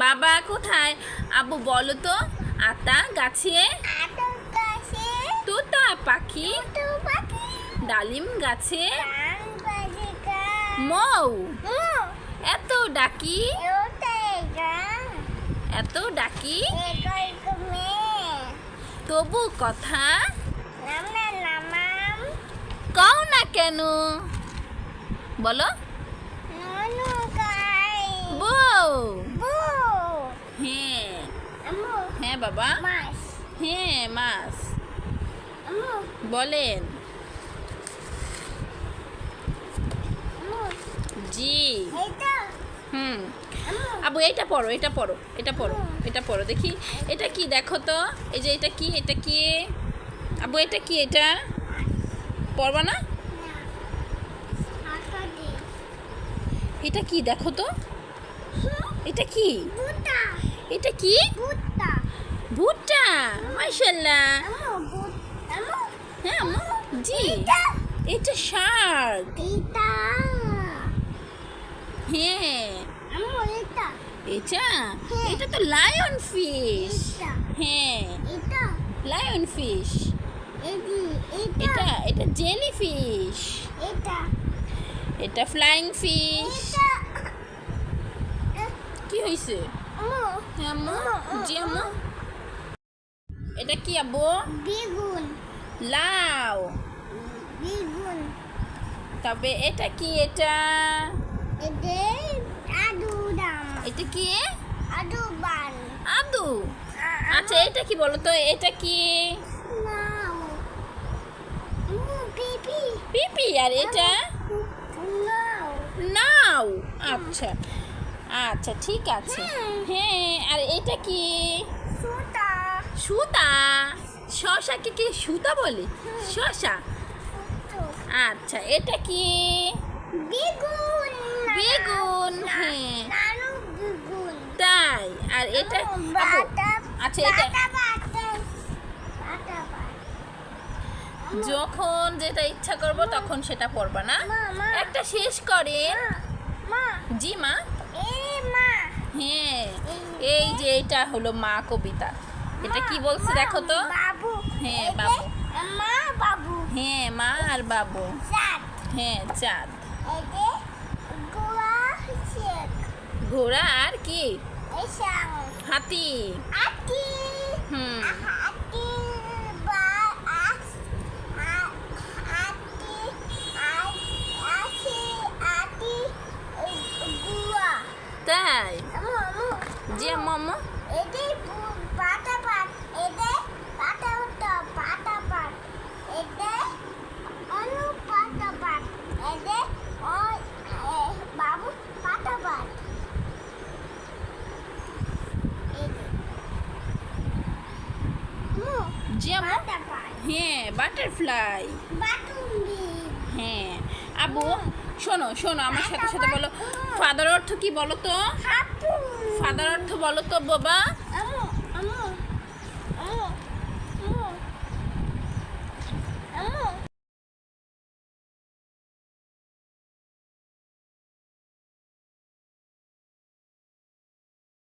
বাবা কোথায়? আবু বলো তো। আতা গাছে? তোতা পাখি? ডালিম গাছে? মৌ? এত ডাকি? এত ডাকি? তবু কথা? কও না কেন? বলো। বাবা? হ্যাঁ মাস বলেন। জি। হুম। আবু এটা পড়ো এটা পড়ো এটা পড়ো এটা পড়ো। দেখি এটা কি? দেখো তো। এই যে এটা কি? এটা কি? আবু এটা কি এটা? পড়বা না? এটা কি? দেখো তো। এটা কি? এটা কি? ভুট্টা মাশাল্লাহ হ্যাঁ? জি এটা? এটা শার্ক এটা? হ্যাঁ। এটা? এটা? হ্যাঁ। এটা তো লায়ন ফিশ এটা? হ্যাঁ। এটা? লায়ন ফিশ এটা? এটা? এটা জেলি ফিশ এটা? এটা ফ্লাইং ফিশ কি হয়েছে হ্যাঁ জি আম্মু এটা কি আব্বু? বেগুন। লাউ। বেগুন। তবে এটা কি এটা? এটা কি? আদু। বান আদু আচ্ছা এটা কি বলো তো এটা কি? নাও পিপি। পিপি আর এটা? নাও নাও আচ্ছা। আচ্ছা ঠিক আছে। হ্যাঁ আর এটা কি? সুতা। সুতা। শশাকে কি সুতা বলে? শশা। আচ্ছা এটা কি? বেগুন। বেগুন হ্যাঁ। তাই আর এটা? আচ্ছা এটা? যখন যেটা ইচ্ছা করব তখন সেটা পড়বা না। একটা শেষ করেন। জি মা? হ্যাঁ। এই যে এটা হলো মা কবিতা। এটা কি বলছে দেখো তো? বাবু হ্যাঁ, বাবু। মা বাবু। হ্যাঁ মা আর বাবু। সাত হ্যাঁ চাঁদ। ঘোড়া আর কি? হাতি। হুম। তাই? আমু আমু। জি যেমন হ্যাঁ বাটারফ্লাই হ্যাঁ আবু শোনো শোনো আমার সাথে সাথে বলো। ফাদার অর্থ কি বলো তো? ফাদার অর্থ বলো তো বাবা?